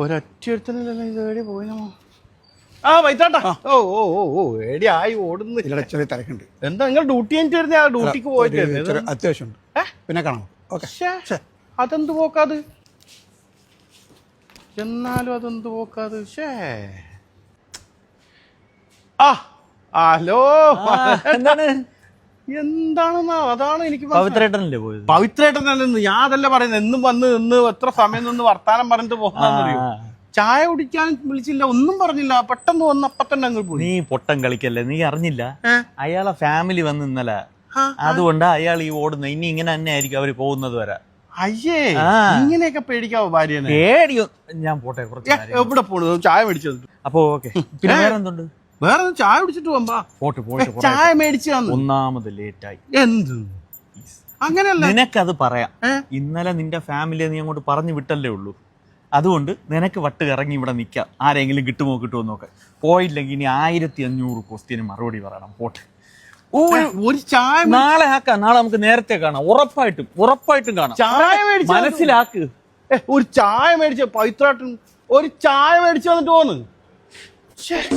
ഒരൊറ്റ ഇതേടി പോയി നമ്മ? ആ വൈത്താട്ടാ. ഓ ഓ ഓ ഓ എടി ആയി ഓടുന്നു. ഇതിലൂടെ ചെറിയ തിരക്കുണ്ട്. എന്താ നിങ്ങൾ ഡ്യൂട്ടി കഴിഞ്ഞിട്ട് വരുന്ന? ആ ഡ്യൂട്ടിക്ക് പോയിട്ട് അത്യാവശ്യമുണ്ട്. പിന്നെ കാണാം. ഓക്കെ. ശ്ശേ, അതെന്ത് പോക്കാത്? എന്നാലും അതെന്ത് പോക്കാത്? ഷേ ആ ഹലോ. എന്താണ്? എന്താണെന്നാ? അതാണ് എനിക്ക് പവിത്രേട്ടനല്ലേ പോയത്? ഞാൻ അതല്ല പറയുന്നത് എന്നും വന്ന് നിന്ന് എത്ര സമയം നിന്ന് വർത്താനം പറഞ്ഞിട്ട് പോകുന്നറിയോ ആ. ചായ കുടിക്കാൻ വിളിച്ചില്ല ഒന്നും പറഞ്ഞില്ല. പെട്ടെന്ന് വന്ന് അപ്പൊ തന്നെ അങ്ങ് പോയി. നീ പൊട്ടം കളിക്കല്ലേ? നീ അറിഞ്ഞില്ല? അയാളെ ഫാമിലി വന്ന് ഇന്നലെ. അതുകൊണ്ട് അയാൾ ഈ ഓടുന്നത് ഇനി ഇങ്ങനെ തന്നെ ആയിരിക്കും അവർ പോകുന്നത് വരെ. അയ്യേ ഇങ്ങനെയൊക്കെ പേടിക്കാവോ ഭാര്യനെ? പേടിയോ? ഞാൻ പോട്ടെ കുറച്ച് എവിടെ പോണു? ചായ മേടിച്ചത് അപ്പൊ ഓക്കെ പിന്നെ വേറെ എന്തുണ്ട് വേറെ ഒന്ന് ചായ കുടിച്ചിട്ട് പോകാം പോട്ട് പോയിട്ട് കുറെ ചായ മേടിച്ചു തന്നു. ഒന്നാമത് ലേറ്റ് ആയി എന്ത് അങ്ങനെയല്ല. നിനക്കത് പറയാം. ഏ? ഇന്നലെ നിന്റെ ഫാമിലിയെ നീ അങ്ങോട്ട് പറഞ്ഞു വിട്ടല്ലേ ഉള്ളൂ. അതുകൊണ്ട് നിനക്ക് വട്ട് ഇറങ്ങി ഇവിടെ നിൽക്കാം ആരെങ്കിലും കിട്ടുമോ കിട്ടുമോ നോക്കെ. പോയില്ലെങ്കിൽ ഇനി ആയിരത്തി അഞ്ഞൂറ് ക്വസ്റ്റ്യന് മറുപടി പറയണം. പോട്ട്. ഓ ഒരു ചായ മേ- നാളെ ആക്കാം നാളെ നമുക്ക് നേരത്തെ കാണാം. ഉറപ്പായിട്ടും ഉറപ്പായിട്ടും കാണാം. ചായ മേടിച്ചു മനസ്സിലാക്ക്. ഒരു ചായ മേടിച്ച പൈത്രാട്ടും ഒരു ചായ മേടിച്ചു വന്നിട്ട് പോന്ന്. Check.